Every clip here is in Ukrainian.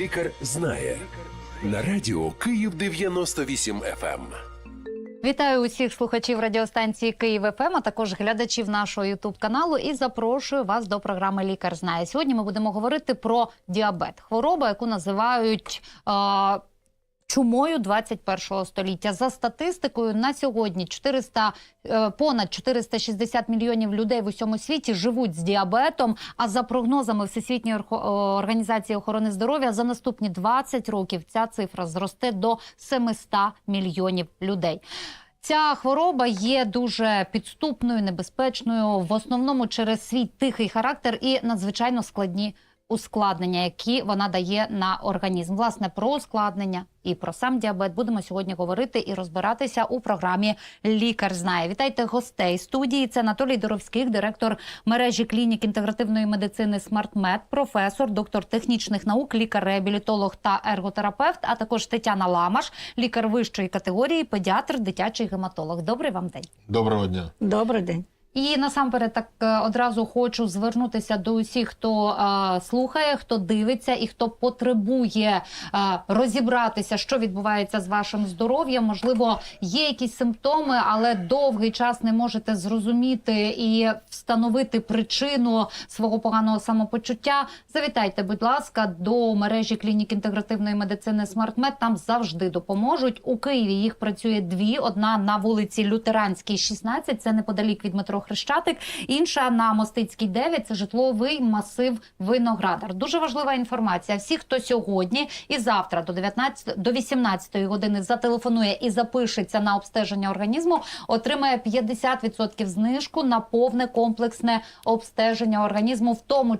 Лікар знає на радіо Київ 98 FM. Вітаю усіх слухачів радіостанції Київ ФМ, а також глядачів нашого Ютуб каналу. І запрошую вас до програми Лікар знає. Сьогодні ми будемо говорити про діабет, хвороба, яку називають. Е- Чумою 21-го століття за статистикою на сьогодні 400, е, понад 460 мільйонів людей в усьому світі живуть з діабетом. А за прогнозами Всесвітньої Орхо- організації охорони здоров'я за наступні 20 років ця цифра зросте до 700 мільйонів людей. Ця хвороба є дуже підступною, небезпечною, в основному через свій тихий характер і надзвичайно складні ускладнення, які вона дає на організм. Власне, про ускладнення і про сам діабет будемо сьогодні говорити і розбиратися у програмі Лікар знає. Вітайте гостей студії. Це Анатолій Доровських, директор мережі клінік інтегративної медицини «Смартмед», професор, доктор технічних наук, лікар-реабілітолог та ерготерапевт, а також Тетяна Ламаш, лікар вищої категорії, педіатр, дитячий гематолог. Добрий вам день. Доброго дня. Добрий день. І насамперед так е, одразу хочу звернутися до усіх, хто е, слухає, хто дивиться і хто потребує е, розібратися, що відбувається з вашим здоров'ям. Можливо, є якісь симптоми, але довгий час не можете зрозуміти і встановити причину свого поганого самопочуття. Завітайте, будь ласка, до мережі клінік інтегративної медицини «Смартмед». Там завжди допоможуть. У Києві їх працює дві: одна на вулиці Лютеранській, 16, це неподалік від метро Хрещатик. Інша на Мостицькій 9, це житловий масив Виноградар. Дуже важлива інформація. Всі, хто сьогодні і завтра до 19, до 18 години зателефонує і запишеться на обстеження організму, отримає 50% знижку на повне комплексне обстеження організму, в тому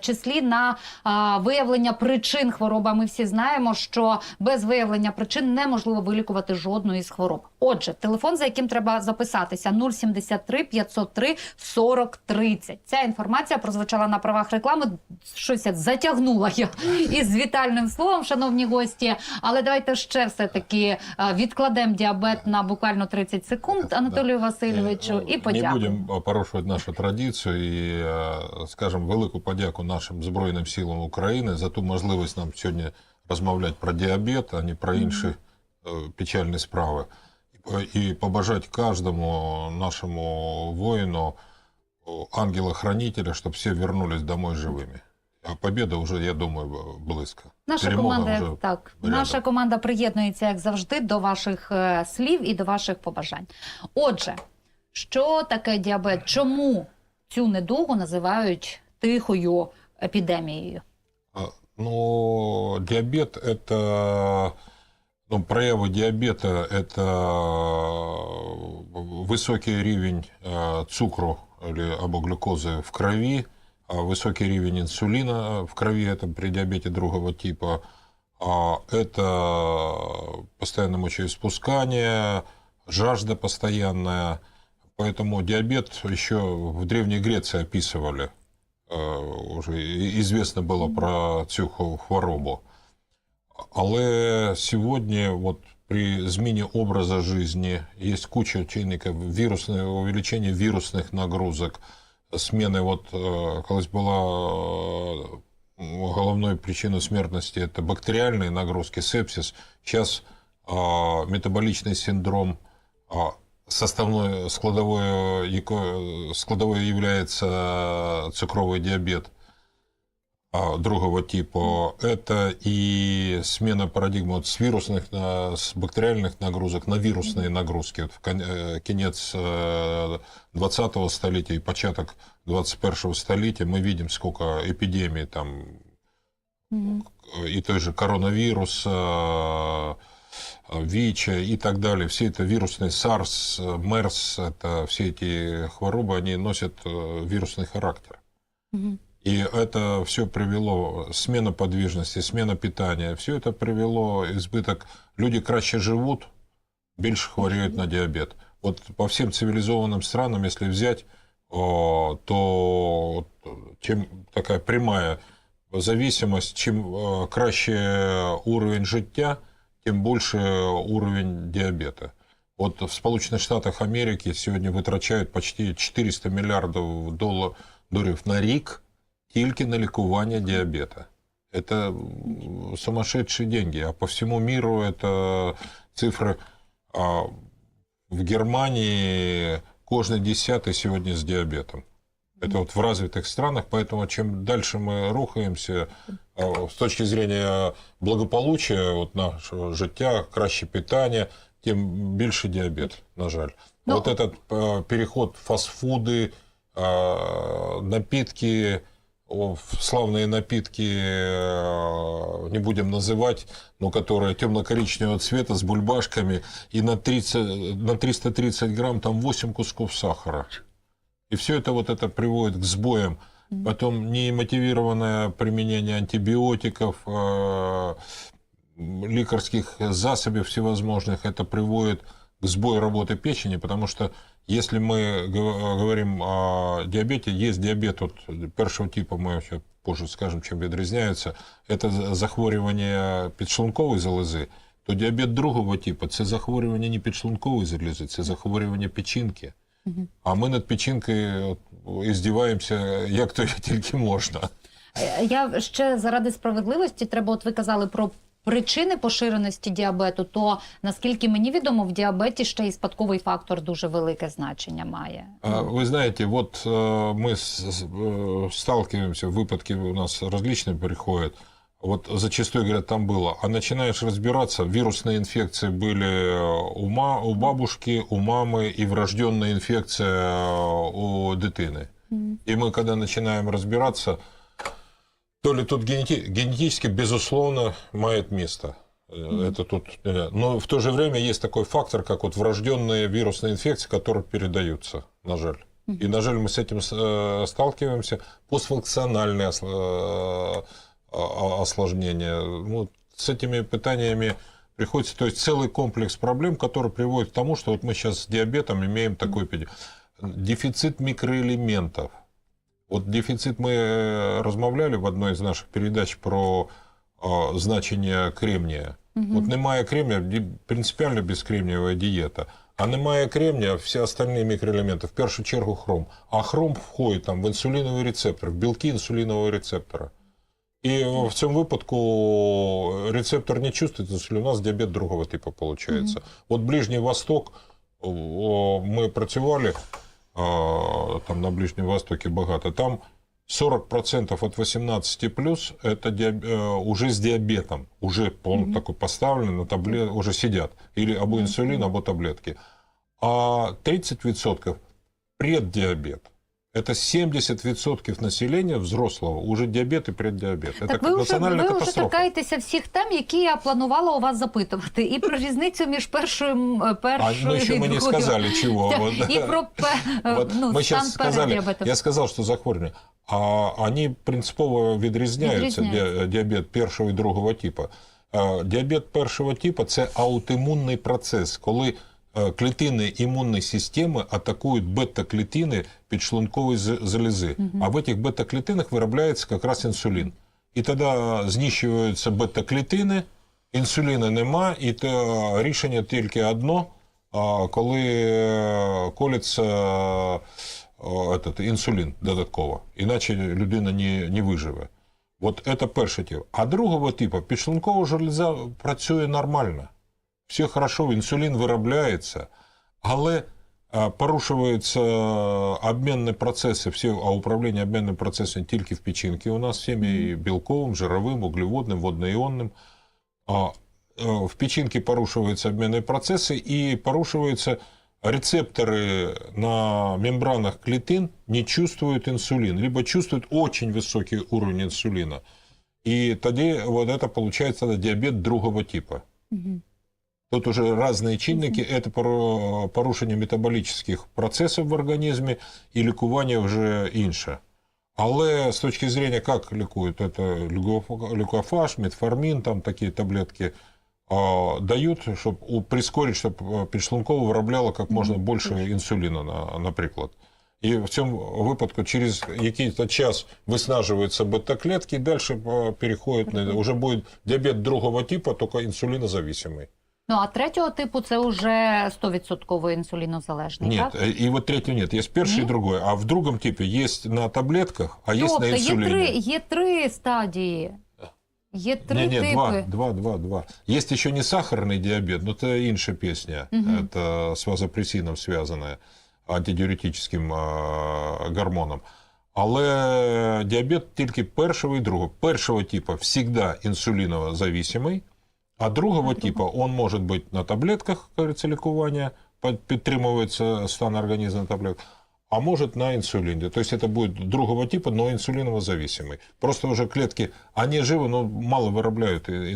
числі на а, виявлення причин хвороби. Ми всі знаємо, що без виявлення причин неможливо вилікувати жодну із хвороб. Отже, телефон, за яким треба записатися, 073 503 40 30. Ця інформація прозвучала на правах реклами. Щось я затягнула я із вітальним словом, шановні гості. Але давайте ще все таки відкладемо діабет на буквально 30 секунд, Анатолію Васильовичу, і Е, Не будемо порушувати нашу традицію і, е, скажімо, велику подяку нашим Збройним силам України за ту можливість нам сьогодні розмовляти про діабет, а не про інші е, печальні справи. І побажати кожному нашому воїну, ангела-хранителя, щоб всі вернулись домой живими. А победа вже, я думаю, близько. Наша Перемога команда вже так рядом. наша команда приєднується як завжди до ваших е, слів і до ваших побажань. Отже, що таке діабет? Чому цю недугу називають тихою епідемією? А, Ну, диабет это, ну, проявы диабета это высокий рівень э, цукру или або глюкозы в крови, а высокий рівень инсулина в крови, это при диабете другого типа, а это постоянное мочеиспускание, жажда постоянная. Поэтому диабет еще в Древней Греции описывали. Е, Уже і- известно було про цю хво- хворобу. Але сьогодні, от, при зміні образу життя, є куча чинників, вірусне, увеличення вірусних нагрузок, зміни, от, е, колись була е, головною причиною смертності це бактеріальні нагрузки, сепсис. Зараз метаболічний синдром, а, составной складовой, складовой является цукровый диабет а, другого типа. Это и смена парадигмы с вирусных, на, с бактериальных нагрузок на вирусные нагрузки. Вот в э, конец э, 20-го столетия и початок 21-го столетия мы видим, сколько эпидемий там и той же коронавирус, ВИЧ и так далее. Все это вирусные SARS, MERS, это все эти хворобы, они носят э, вирусный характер. И это все привело, смена подвижности, смена питания, все это привело избыток. Люди краще живут, більше хворіють на диабет. Вот по всем цивилизованным странам, если взять, то чем такая прямая зависимость, чем э, краще уровень життя, тем больше уровень диабета. Вот в Сполученных Штатах Америки сегодня витрачають почти 400 мільярдів долар- доларів на рік тільки на лікування діабета. Это м, сумасшедшие деньги. А по всему миру это цифры. А в Германии кожный десятый сегодня с диабетом. Это вот в развитых странах, поэтому чем дальше мы рухаемся а, с точки зрения благополучия, от нашого життя, краще питання, тим більше діабет, на жаль. Ну, вот этот э, переход фастфуды, э, напитки, славные напитки, э, не будем называть, но которые темно-коричневого цвета с бульбашками, и на, 30, на 330 грамм там 8 кусков сахара. И все это вот это приводит к сбоям. Потом немотивированное применение антибиотиков, э, лекарских засобов всевозможных, это приводит к сбою работы печени, потому что если мы гов- говорим о диабете, есть диабет от першого типа, мы ще позже скажем, чем відрізняється, это за- захворювання підшлункової залози, то діабет другого типу це захворювання не підшлункової залози, це захворювання печінки. А ми над печінкою от, іздіваємося, як то тільки можна. Е, Я ще заради справедливості, треба, от ви казали про причини поширеності діабету, то наскільки мені відомо, в діабеті ще і спадковий фактор дуже велике значення має. А, Вы знаете, вот э, мы с- с- э, сталкиваемся, выпадки у нас различные приходят. Вот зачастую говорят, там было. А начинаешь разбираться, вирусные инфекции были у, ма, у бабушки, у мамы и врожденная инфекция у дитины. И мы, когда начинаем разбираться, то ли тут генети- генетически, безусловно, имеет место. Э, Это тут, э, но в то же время есть такой фактор, как вот врожденные вирусные инфекции, которые передаются, на жаль. И, на жаль, мы с этим э, сталкиваемся. Постфункциональные э, осложнения. Ну, с этими питаниями приходится, то есть целый комплекс проблем, который приводит к тому, что вот мы сейчас с диабетом имеем такой педи- дефицит микроэлементов. Вот дефицит мы э, розмовляли в одной из наших передач про э, значення кремния. От немає кремния, ді- принципіально безкремнієва дієта. А немає кремния, всі остальні мікроелементи, в першу чергу хром. А хром входить там в інсуліновий рецептор, в білки інсулінового рецептора. І в цьому випадку рецептор не чувствует інсулін, у нас діабет другого типу виходить. От Ближній Восток, о, ми працювали а, там на Ближнем Востоке багато, там 40% от 18 плюс это диаб- э, уже с диабетом, уже он такой поставлен на таблет, уже сидят, или або инсулин, або таблетки. А 30% преддиабет. Это 70% населения взрослого уже диабет и преддиабет. Это Так как ви вже, национальная ви вже катастрофа. торкаєтеся всіх тем, які я планувала у вас запитувати. І про різницю між першою, м, А, першою ну, еще і мы не другою. сказали чего. Так, вот. І про пе- Вот ну, мы стан сейчас перед сказали, діабетом. я сказал, что захворювання, а они принципово відрізняються, Відрізняються. ді- діабет першого і другого типу. Е, Діабет першого типу це аутоімунний процес, коли е, клітини імунної системи атакують бета-клітини підшлункової залізи. А в этих бета-клітинах виробляється якраз інсулін. І тоді знищуються бета-клітини, інсуліну нема, і то рішення тільки одно, коли е, колиться е, этот, інсулін додатково. Іначе людина не, не виживе. От це перший тип. А другого типу підшлункова железа працює нормально. Все хорошо, інсулін виробляється, але е, порушуються обмінні процеси, всі, а управління обмінним процесом тільки в печінці у нас всіми і білковим, жировим, углеводним, водноіонним. А, э, в печенке порушиваются обменные процессы и порушиваются рецепторы на мембранах клетин не чувствуют инсулин, либо чувствуют очень высокий уровень инсулина. И тогда вот это получается тогда диабет другого типа. Тут уже разные чинники, это поро- порушення метаболічних процесів в організмі і лікування вже інше. Але з точки зрения, як лікують, це лікофаж, метформін, там такі таблетки а, дають, щоб у- прискорити, щоб підшлунково виробляло як можна більше інсуліну, на- наприклад. І в цьому випадку через якийсь час виснажуються бета-клетки, і далі е, переходять на уже буде діабет другого типу, тільки інсулінозависимий. Ну а третього типу це вже 100% інсулінозалежний. Нет, так? э, и вот третьего нет. Есть первый и Нет? другой. А в другом типе есть на таблетках, а есть тобто на є инсулине. три, є три стадії. Є три Не, не, типи. два, два, два, два. Есть еще не сахарный диабет, но это инша песня. Мгм. Это с вазопрессином связанное, антидиуретическим а, гормоном. Але діабет тільки першого і другого. Першого типу всегда інсуліново зависимий, а другого типу он може бути на таблетках, як говориться, лікування, під- підтримується стан організму на таблетках, а может на инсулине. То есть это будет другого типа, но инсулиново зависимый. Просто уже клетки, они живы, но мало виробляють э,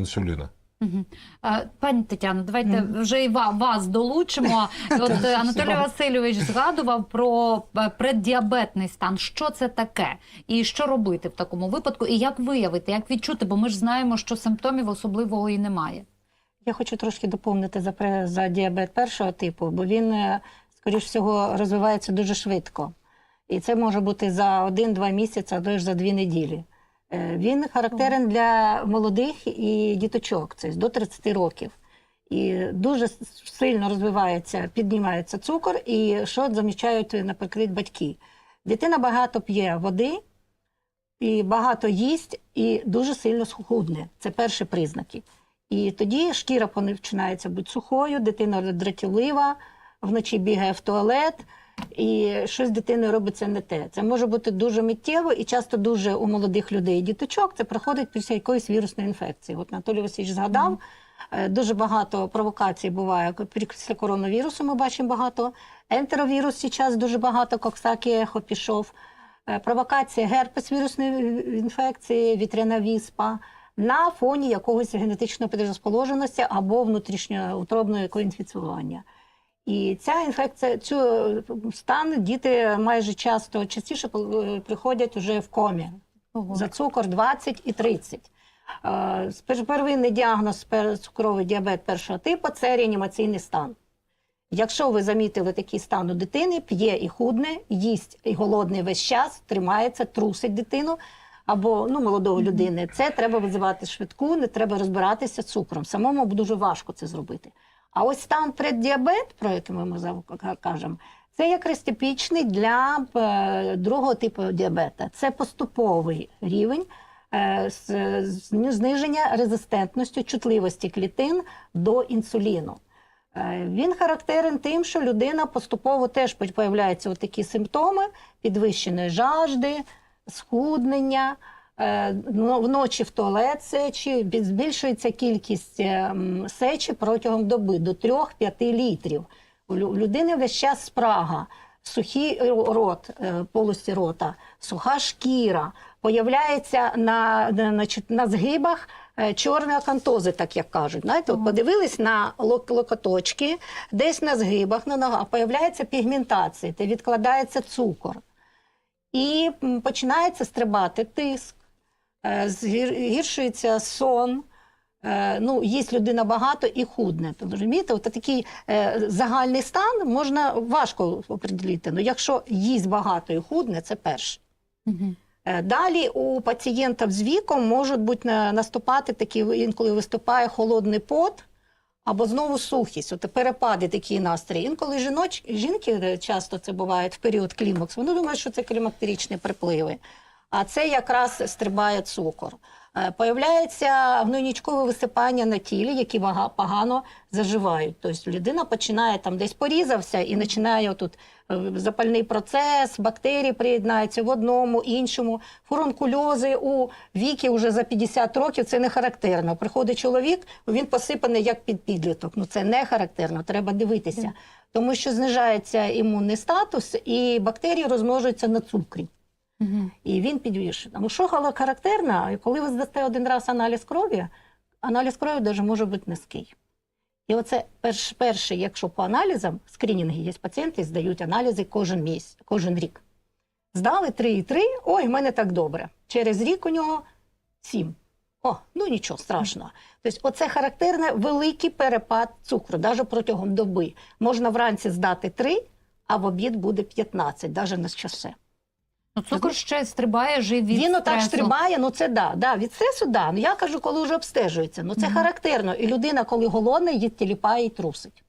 Пані Тетяно, давайте вже і вас долучимо. От Анатолій Васильович згадував про е, преддіабетний стан. Що це таке? І що робити в такому випадку? І як виявити, як відчути? Бо ми ж знаємо, що симптомів особливого і немає. Я хочу трошки доповнити за, за діабет першого типу, бо він, е, скоріш всього, розвивається дуже швидко. І це може бути за один-два місяці, або ж за дві неділі. Е, Він характерен для молодих і діточок, це до 30 років. І дуже сильно розвивається, піднімається цукор, і що замічають, наприклад, батьки. Дитина багато п'є води, і багато їсть, і дуже сильно схудне. Це перші признаки. І тоді шкіра починається бути сухою, дитина дратівлива, вночі бігає в туалет, і щось з дитиною робиться не те. Це може бути дуже миттєво і часто дуже у молодих людей діточок це приходить після якоїсь вірусної інфекції. От Анатолій Васильович згадав, е, дуже багато провокацій буває. Після коронавірусу ми бачимо багато. Ентеровірус зараз дуже багато, коксакі ехо пішов. Е, Провокація герпес вірусної інфекції, вітряна віспа на фоні якогось генетичної предрозположеності або внутрішньоутробного якого інфіцування. І ця інфекція, цю стан діти майже часто частіше е, приходять уже в комі Ого. за цукор 20 і 30. Е, Первинний діагноз цукровий діабет першого типу це реанімаційний стан. Якщо ви замітили такий стан у дитини, п'є і худне, їсть і голодний весь час, тримається, трусить дитину або ну, молодого людини, це треба визивати швидку, не треба розбиратися з цукром. Самому дуже важко це зробити. А ось стан преддіабет, про який ми кажемо, це якраз типічний для е, другого типу діабета. Це поступовий рівень е, зниження резистентності, чутливості клітин до інсуліну. Е, Він характерен тим, що людина поступово теж появляються такі симптоми підвищеної жажди, схуднення, вночі в туалет сечі, збільшується кількість е, сечі протягом доби до 3-5 літрів. У людини весь час спрага, сухий рот, е, полості рота, суха шкіра, появляється на, на, на згибах е, чорні акантози, так як кажуть. Знаєте, от подивились на лок- локоточки, десь на згибах, на ногах, появляється пігментація, де відкладається цукор. І починається стрибати тиск, е, згір- гіршується сон. Е, Ну, їсть людина багато і худне. Тобто, розумієте, от такий е, загальний стан можна важко определити. Ну, якщо їсть багато і худне, це перше. Е, Далі у пацієнтів з віком можуть бути наступати такі, інколи виступає холодний пот або знову сухість, от перепади такі настрої. Інколи жіноч, жінки часто це буває в період клімаксу, вони думають, що це клімактеричні припливи. А це якраз стрибає цукор. Е, Появляється гнойничкове висипання на тілі, які вага- погано заживають. Тобто людина починає там десь порізався і починає тут запальний процес, бактерії приєднаються в одному, іншому. Фурункульози у віки вже за 50 років це не характерно. Приходить чоловік, він посипаний як під підліток. Ну це не характерно, треба дивитися. Тому що знижається імунний статус і бактерії розмножуються на цукрі. І він підвішений. Ну, що хала- характерно, коли ви здасте один раз аналіз крові, аналіз крові навіть може бути низький. І оце перш, перше, якщо по аналізам, скринінги є пацієнти, здають аналізи кожен місяць, кожен рік. Здали 3,3, ой, в мене так добре. Через рік у нього 7. О, ну нічого страшного. Тобто, оце характерне великий перепад цукру, навіть протягом доби. Можна вранці здати 3, а в обід буде 15, навіть на часе. Ну, цукор ще стрибає жив від Він отак стресу. стрибає, ну це да, да. Від стресу, да. Ну я кажу, коли вже обстежується. Ну це Мгм. характерно. І людина, коли голодна, її тіліпає і трусить.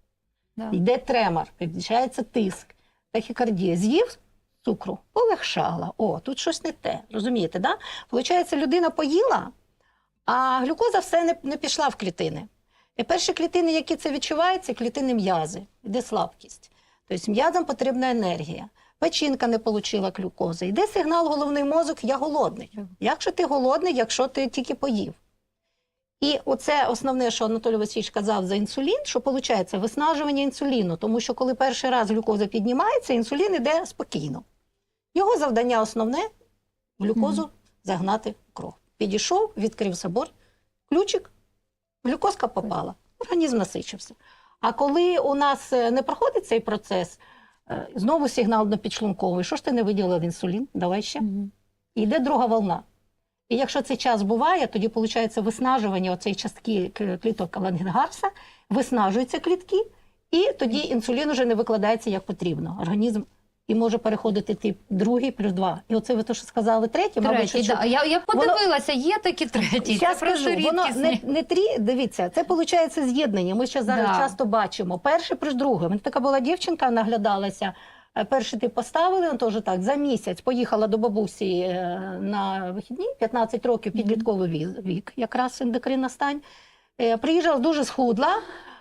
Да. Йде тремор, підвищається тиск, тахікардія. З'їв цукру, полегшала. О, тут щось не те. Розумієте, да? Получається, людина поїла, А глюкоза все не, не пішла в клітини. І перші клітини, які це відчувають, це клітини м'язи, йде слабкість. Тобто м'язам потрібна енергія. Печінка не отримала глюкози. Йде сигнал головний мозок, я голодний. Якщо ти голодний, якщо ти тільки поїв. І оце основне, що Анатолій Васильович казав за інсулін, що виходить виснажування інсуліну, тому що коли перший раз глюкоза піднімається, інсулін йде спокійно. Його завдання основне глюкозу загнати в кров. Підійшов, відкрив собор, ключик, глюкозка попала, організм насичився. А коли у нас е, не проходить цей процес, знову сигнал на підшлунковий, що ж ти не виділив інсулін? Давай ще. І йде друга волна. І якщо цей час буває, тоді виходить виснажування оцей частки кліток Лангенгарса, виснажуються клітки, і тоді інсулін вже не викладається як потрібно. Організм і може переходити тип другий плюс два. І оце ви то, що сказали мабуть, Третій, що да. я, я воно- подивилася, є такі треті. Це скажу, воно не, не трі, дивіться, це виходить з'єднання. Ми ще зараз Да. часто бачимо. Перший плюс другий. Мене така була дівчинка, наглядалася. Е, Перший тип поставили, він теж так, за місяць поїхала до бабусі е, на вихідні, 15 років підлітковий вік, якраз ендокринна стань. Е, Приїжджала дуже схудла,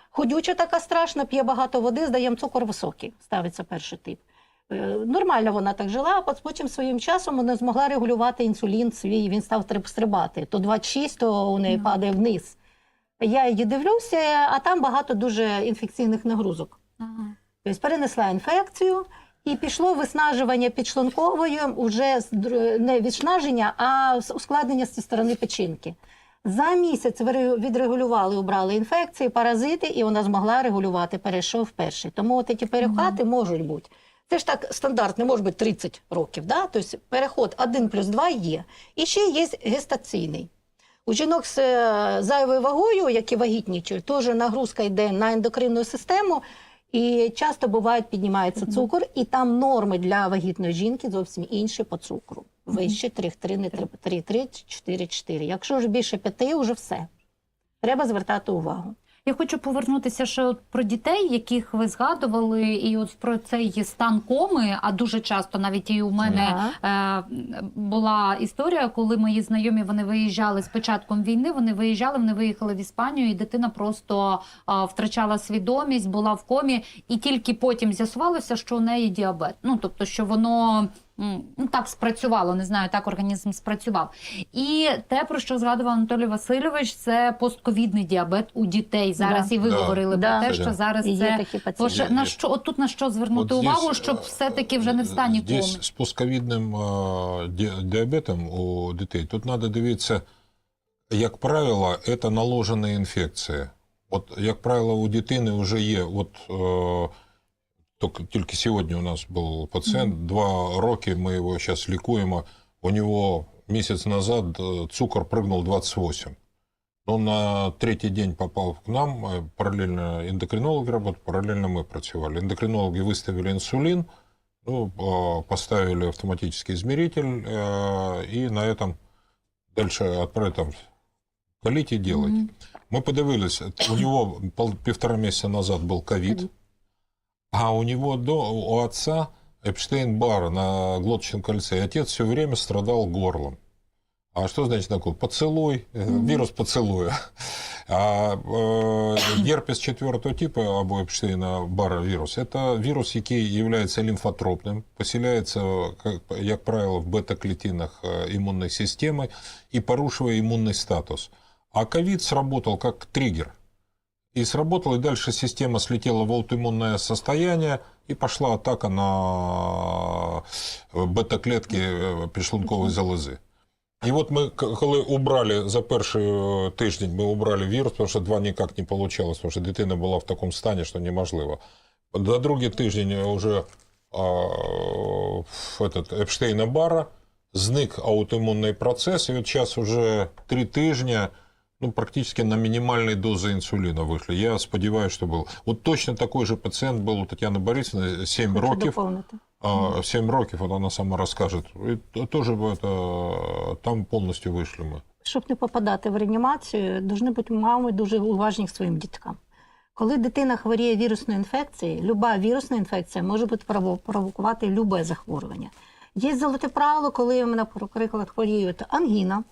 ходюча така страшна, п'є багато води, здаємо цукор високий, ставиться перший тип. Е, Нормально вона так жила, а потім своїм часом вона змогла регулювати інсулін свій, він став стрибати. То 26, то у неї падає вниз. Я її дивлюся, а там багато дуже інфекційних нагрузок. Ага. Тобто перенесла інфекцію і пішло виснажування підшлункової, уже не відснаження, а з- ускладнення зі сторони печінки. За місяць відрегулювали, убрали інфекції, паразити, і вона змогла регулювати, перейшов перший. Тому от ці перехвати можуть бути. Це ж так стандарт, не може бути 30 років. Да? Тобто переход 1 плюс 2 є. І ще є гестаційний. У жінок з е, зайвою вагою, які вагітнічують, теж нагрузка йде на ендокринну систему, і часто буває, піднімається цукор, і там норми для вагітної жінки зовсім інші по цукру. Вище 3,3, не треба 3,3, 4,4. Якщо ж більше 5, вже все. Треба звертати увагу. Я хочу повернутися ще от про дітей, яких ви згадували, і от про цей стан коми. А дуже часто навіть і у мене е, була історія, коли мої знайомі вони виїжджали з початком війни. Вони виїжджали, вони виїхали в Іспанію, і дитина просто е, втрачала свідомість, була в комі, і тільки потім з'ясувалося, що у неї діабет. Ну тобто, що воно. Ну, так спрацювало, не знаю, так організм спрацював. І те, про що згадував Анатолій Васильович, це постковідний діабет у дітей. Зараз Да. і ви Да. говорили Да. про те, що зараз є це такі пацієнти. на що от тут на що звернути Вот увагу, здесь, щоб э, все-таки вже не в стані коми? З пусковідним е, діабетом у дітей тут треба дивитися, як правило, це наложені інфекції. От, як правило, у дитини вже є. От, е, тільки, тільки сьогодні у нас був пацієнт, два роки ми його зараз лікуємо. У нього місяць назад е, цукор прыгнув 28. Он на третій день попав к нам, е, паралельно ендокринологи работают, паралельно мы працювали. Ендокринологи выставили инсулин, ну, а, поставили автоматический измеритель, э, и на этом дальше отправили там коліть і делать. Мгм. Ми подивилися, у нього пол- півтора місяця назад був ковід, Ковід. а у него до, у отца Эпштейн-Бар на глоточном кольце, и отец все время страдал горлом. А что значит такое? Поцелуй, э, Мгм. вирус поцелуя. А э, герпес четвертого типа або Эпштейна бара вирус это вирус, який является лимфотропним, поселяється, как, як правило, в бета-клетинах э, імунної системи і порушує імунний статус. А ковид сработал как триггер. И сработал, и дальше система слетела в аутоиммунное состояние, и пошла атака на бета-клетки э, підшлункової залози. І от ми, к- коли убрали за перший е, тиждень, ми убрали вірус, тому що два ніяк не вийшло, тому що дитина була в такому стані, що неможливо. За другий тиждень вже а, в этот, Епштейна Бара зник аутоімунний процес, і от зараз вже три тижні Ну, практически на минимальной дозе инсулина вышли. Я сподіваюся, що був. От точно такой же пацієнт був у Тетяни Борисовни, 7 Хочу років. доповнити. А, 7 років, от вона сама розкаже. І т- это, там повністю вийшли ми. Щоб не попадати в реанімацію, повинні бути мами дуже уважні к своїм діткам. Коли дитина хворіє вірусною інфекцією, люба вірусна інфекція може бути провокувати любе захворювання. Є золоте правило, коли мене, наприклад, хворіють ангіна,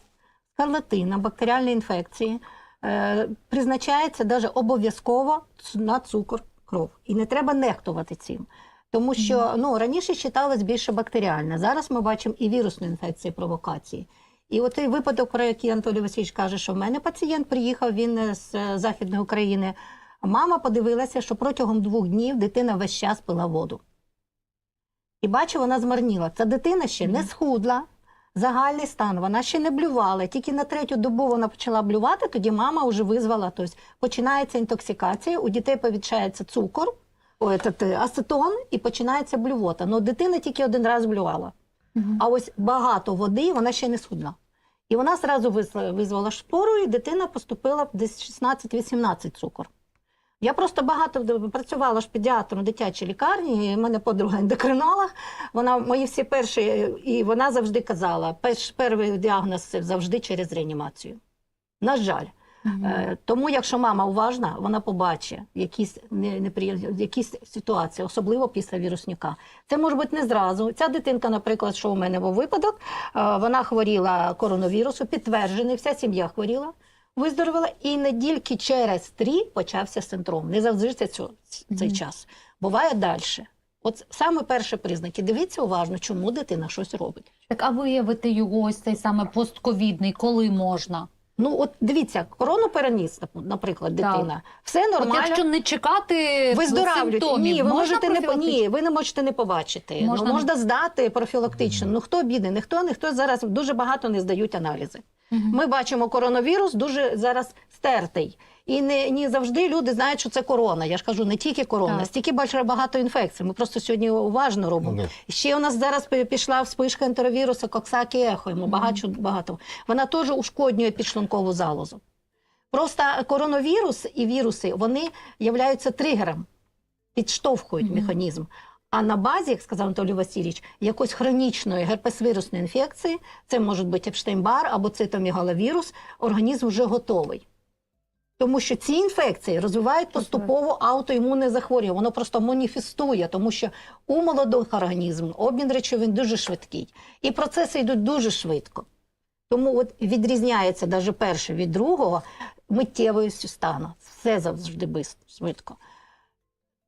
скарлатина, бактеріальні інфекції е, призначається даже обов'язково на цукор кров. І не треба нехтувати цим. Тому що ну, раніше вважалось більше бактеріальне. Зараз ми бачимо і вірусні інфекції, провокації. І от той випадок, про який Анатолій Васильович каже, що в мене пацієнт приїхав, він е, з е, Західної України. Мама подивилася, що протягом двох днів дитина весь час пила воду. І бачу, вона змарніла. Ця дитина ще не схудла, загальний стан, вона ще не блювала. Тільки на третю добу вона почала блювати, тоді мама вже визвала. Тобто починається інтоксикація, у дітей повідчається цукор, о, е, ацетон, і починається блювота. Ну, дитина тільки один раз блювала. А ось багато води, вона ще не схудла. І вона зразу визвала шпору, і дитина поступила десь 16-18 цукор. Я просто багато працювала ж педіатром у дитячій лікарні, і в мене подруга ендокринолог. Вона мої всі перші, і вона завжди казала: перш, перший діагноз це завжди через реанімацію. На жаль. Е, Тому, якщо мама уважна, вона побачить якісь неприємні якісь ситуації, особливо після вірусника. Це може бути не зразу. Ця дитинка, наприклад, що у мене був випадок, е, вона хворіла коронавірусу, підтверджений, вся сім'я хворіла, виздоровіла, і недільки через три почався синдром. Не завжди це цей Мгм. час. Буває далі. От саме перші признаки. Дивіться уважно, чому дитина щось робить. Так, а виявити його ось цей саме постковідний, коли можна? Ну, от дивіться, корону переніс, наприклад, Так. дитина. Все От нормально. якщо не чекати симптомів, Ні, ви можете не ні, ви не можете не побачити. Можна- Ну, можна здати профілактично. Ну хто бідний? Ніхто, ніхто зараз дуже багато не здають аналізи. Мгм. Ми бачимо, коронавірус дуже зараз стертий. І не, не завжди люди знають, що це корона. Я ж кажу, не тільки корона, Так. стільки більше багато інфекцій. Ми просто сьогодні уважно робимо. Ну. Ще у нас зараз пішла вспишка ентеровірусу Коксакі Ехо. Йому багато, багато. Вона теж ушкоднює підшлункову залозу. Просто коронавірус і віруси вони являються тригером, підштовхують Мгм. механізм. А на базі, як сказав Анатолій Васильович, якоїсь хронічної герпесвірусної інфекції, це може бути Епштейн-Бар або цитомегаловірус, організм вже готовий. Тому що ці інфекції розвивають поступово аутоімунне захворювання. Воно просто маніфестує, тому що у молодих організмів обмін речовин дуже швидкий. І процеси йдуть дуже швидко. Тому от відрізняється навіть перше від другого миттєвістю стану. Все завжди швидко.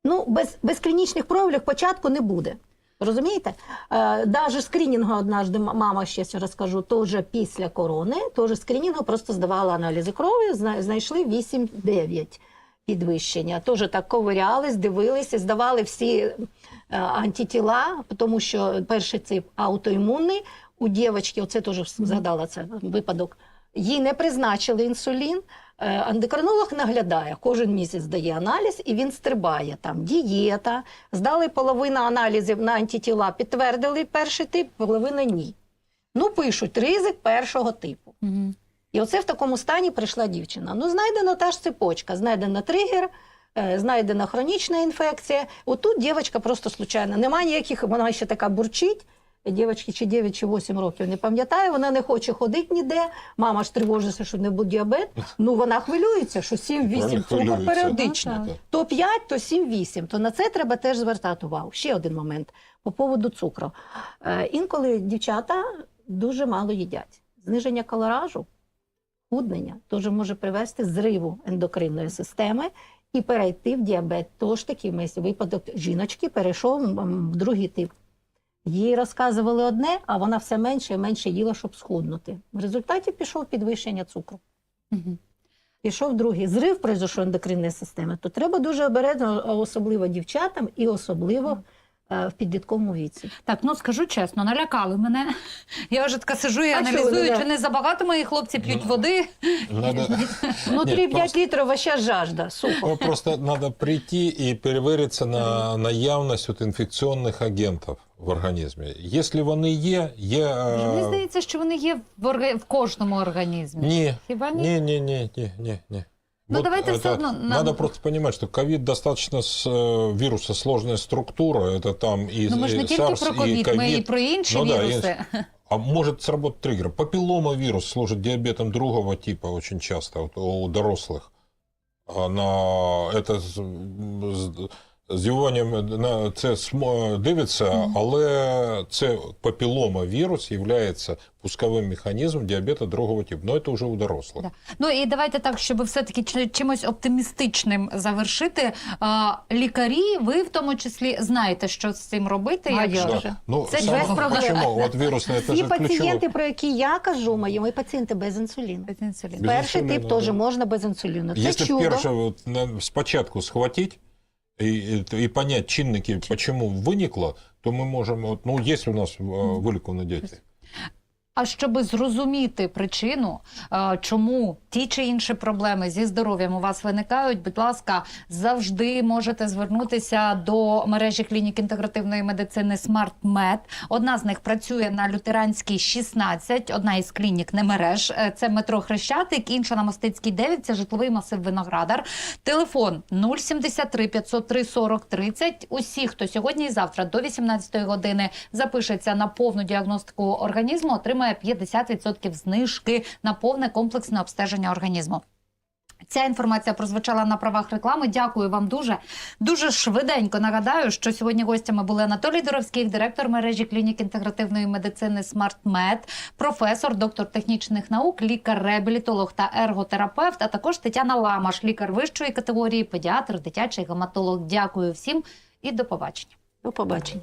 Ну, без, без клінічних проявів початку не буде. Розумієте? Е, даже скринінгу однажды мама ще розкажу, теж після корони, теж скринінгу просто здавала аналізи крові, знайшли 8-9 підвищення. Теж так ковирялись, дивилися, здавали всі е, антитіла, тому що перший тип аутоімунний. У дівчинки, оце теж згадала це випадок, їй не призначили інсулін. Е, Ендокринолог наглядає, кожен місяць здає аналіз, і він стрибає. Там дієта, здали половину аналізів на антитіла, підтвердили перший тип, половина ні. Ну, пишуть ризик першого типу. Мгм. І оце в такому стані прийшла дівчина. Ну, знайдена та ж цепочка, знайдена тригер, е, знайдена хронічна інфекція. Отут дівчинка просто случайно. Немає ніяких, вона ще така бурчить. Дівчинки чи 9 чи 8 років не пам'ятаю, вона не хоче ходити ніде. Мама ж тривожиться, що не буде діабет. Ну вона хвилюється, що 7-8 цукор періодично. Ну. То 5, то 7-8. То на це треба теж звертати увагу. Ще один момент по поводу цукру. Е, інколи дівчата дуже мало їдять. Зниження калоражу, худнення теж може привести зриву ендокринної системи і перейти в діабет. Тож такий випадок жіночки перейшов в другий тип. Їй розказували одне, а вона все менше і менше їла, щоб схуднути. В результаті пішов підвищення цукру. Угу. Пішов другий зрив пройшов ендокринної системи, то треба дуже обережно, особливо дівчатам і особливо в підлітковому віці. Так, ну скажу чесно, налякали мене. Я вже така сижу і А аналізую, чи не забагато мої хлопці п'ють Ну, води. Надо, Ну, 3-5 просто- літрів вообще жажда, сухо. ну, просто надо прийти и перевіритися на наявність от інфекційних агентів в організмі. Якщо вони є, є... е, Мені здається, що вони є в, орга... в кожному організмі. Ні, Хіба ні? Не, не, не, не, не, не. Ну, давайте все одно нам- Надо просто понимать, что ковид достаточно с э, вируса сложная структура. Это там и, Ну ми ж не и тільки SARS, про и ковід, ми і ковид. про інші Ну да, віруси. А может сработать триггер. Папиллома вирус служит диабетом другого типа очень часто вот у дорослых. А На это з- з- на це смо- дивиться, але це папілома вірус є пусковим механізмом діабету другого типу. Ну, це вже у дорослих. Да. Ну і давайте так, щоб все-таки чимось оптимістичним завершити. А, лікарі, ви в тому числі знаєте, що з цим робити. А якщо- я Да. Ну, Це сам- без проблем. Почему? Вот вирусное, это Ті же пацієнти, про які я кажу, мої, мої пацієнти без інсуліну. Без інсуліну. Без Перший інсуліну, тип да. теж можна без інсуліну. Це чудо. перше спочатку схватить и, и, понять чинники, почему виникло, то ми можемо, от, ну, є у нас э, вилікувані діти. А щоб зрозуміти причину, е, чому ті чи інші проблеми зі здоров'ям у вас виникають, будь ласка, завжди можете звернутися до мережі клінік інтегративної медицини SmartMed. Одна з них працює на Лютеранській 16, одна із клінік не мереж. Е, Це метро Хрещатик, інша на Мостицькій 9, це житловий масив Виноградар. Телефон 073 503 40 30. Усі, хто сьогодні і завтра до 18 години запишеться на повну діагностику організму, отримає 50% знижки на повне комплексне обстеження організму. Ця інформація прозвучала на правах реклами. Дякую вам дуже. Дуже швиденько нагадаю, що сьогодні гостями були Анатолій Доровський, директор мережі клінік інтегративної медицини SmartMed, професор, доктор технічних наук, лікар-реабілітолог та ерготерапевт, а також Тетяна Ламаш, лікар вищої категорії, педіатр, дитячий гематолог. Дякую всім і до побачення. До побачення.